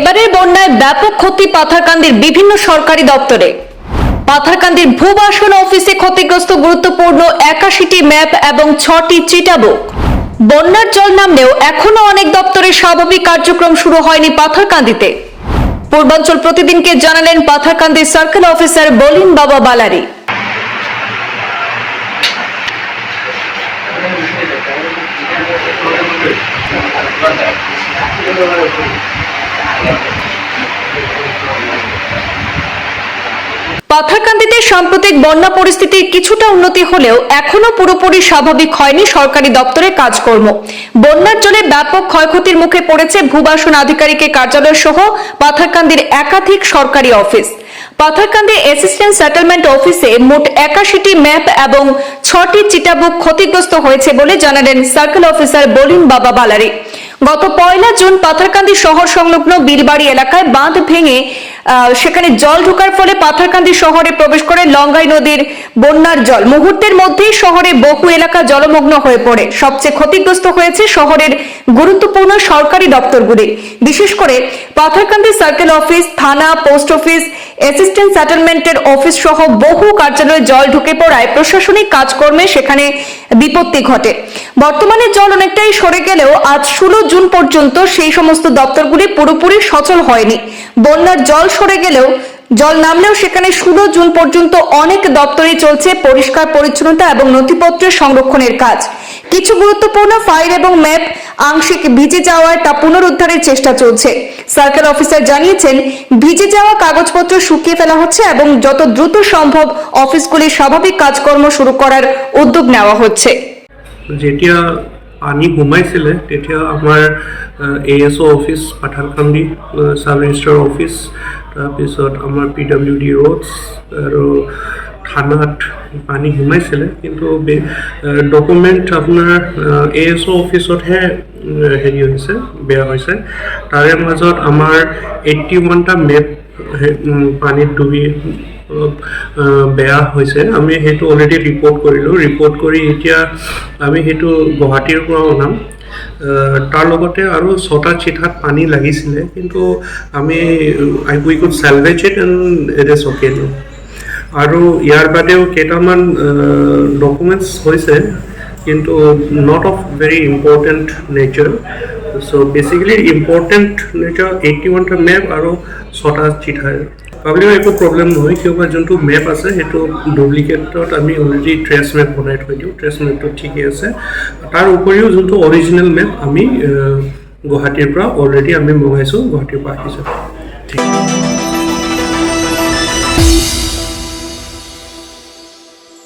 এবারের বন্যায় ব্যাপক ক্ষতি পাথারকান্দির বিভিন্ন সরকারি দপ্তরে। পাথারকান্দির ভূবাসন অফিসে ক্ষতিগ্রস্ত গুরুত্বপূর্ণ একাশিটি ম্যাপ এবং ছটি চিটাবুক। বন্যার জল নামলেও এখনও অনেক দপ্তরের স্বাভাবিক কার্যক্রম শুরু হয়নি পাথারকান্দিতে। পূর্বাঞ্চল প্রতিদিনকে জানালেন পাথারকান্দির সার্কেল অফিসার বলিন বাবা বালারি। পাথারকান্দিতে সাম্প্রতিক বন্যা পরিস্থিতির কিছুটা উন্নতি হলেও এখনও পুরোপুরি স্বাভাবিক হয়নি সরকারি দপ্তরের কাজকর্ম। বন্যার জলে ব্যাপক ক্ষয়ক্ষতির মুখে পড়েছে ভূবাসন আধিকারিকের কার্যালয় সহ পাথারকান্দির একাধিক সরকারি অফিস। পাথারকান্দি অ্যাসিস্ট্যান্ট সেটেলমেন্ট অফিসে মোট একাশিটি ম্যাপ এবং ছটি চিটাবুক ক্ষতিগ্রস্ত হয়েছে বলে জানালেন সার্কেল অফিসার বলিন বাবা বালারি। গত পয়লা জুন পাথারকান্দি শহর সংলগ্ন বিলবাড়ি এলাকায় বাঁধ ভেঙে সেখানে জল ঢোকার ফলে পাথারকান্দি শহরে প্রবেশ করে লঙ্গাই নদীর বন্যার জল। মুহূর্তের মধ্যেই শহরে বহু এলাকা জলমগ্ন হয়ে পড়ে। সবচেয়ে ক্ষতিগ্রস্ত হয়েছে শহরের গুরুত্বপূর্ণ সরকারি দপ্তরগুলি। বিশেষ করে পাথারকান্দি সার্কেল অফিস, থানা, পোস্ট অফিস অ্যাসিস্ট্যান্ট সেটেলমেন্টের অফিস সহ বহু কার্যালয়ে জল ঢুকে পড়ায় প্রশাসনিক কাজকর্মে সেখানে বিপত্তি ঘটে। বর্তমানে জল অনেকটাই সরে গেলেও আজ ষোলো জুন পর্যন্ত সেই সমস্ত দপ্তরগুলি পুরোপুরি সচল হয়নি। বন্যার জল সরে গেলেও জল নামলেও সেখানে ষোলো জুন পর্যন্ত অনেক দপ্তরে চলছে পরিষ্কার পরিচ্ছন্নতা এবং নথিপত্রের সংরক্ষণের কাজ। কিছু গুরুত্বপূর্ণ ফাইল এবং ম্যাপ আংশিক ভিজে যাওয়ায় তা পুনরুদ্ধারের চেষ্টা চলছে। সার্কেল অফিসার জানিয়েছেন, ভিজে যাওয়া কাগজপত্র শুকিয়ে ফেলা হচ্ছে এবং যত দ্রুত সম্ভব অফিসগুলির স্বাভাবিক কাজকর্ম শুরু করার উদ্যোগ নেওয়া হচ্ছে। যেতিয়া পানী সোমাইছিলে তেতিয়া আমাৰ এ এছ অ' অফিচ পাঠালকান্দি চাব ৰেজিষ্টাৰ অফিচ তাৰপিছত আমাৰ পি ডাব্লিউ ডি ৰোডছ আৰু থানাত পানী সোমাইছিলে কিন্তু ডকুমেণ্ট আপোনাৰ এ এছ অ' অফিচতহে হেৰি হৈছে বেয়া হৈছে। তাৰে মাজত আমাৰ এইট্টি ওৱানটা মেপ পানীত ডুবি বেয়া হৈছে। আমি সেইটো অলৰেডি ৰিপৰ্ট কৰিলোঁ। ৰিপৰ্ট কৰি এতিয়া আমি সেইটো গুৱাহাটীৰ পৰা অনাম। তাৰ লগতে আৰু ছটা চিঠাত পানী লাগিছিলে, কিন্তু আমি I we could salvage it and it is okay আৰু ইয়াৰ বাদেও কেইটামান ডকুমেণ্টছ হৈছে, কিন্তু not of very important nature so' basically important nature eighty ওৱানটা map আৰু ছটা চিঠাৰ পাব্লিকৰ একো প্ৰব্লেম নহয় কিয়বা যোনটো মেপ আছে সেইটো ডুপ্লিকেটত আমি অলৰেডি ট্ৰেছ মেপ বনাই থৈ দিওঁ। ট্ৰেছ মেপটো ঠিকেই আছে। তাৰ উপৰিও যোনটো অৰিজিনেল মেপ আমি গুৱাহাটীৰ পৰা অলৰেডি আমি মগাইছোঁ গুৱাহাটীৰ পৰা আহিছোঁ। ঠিক।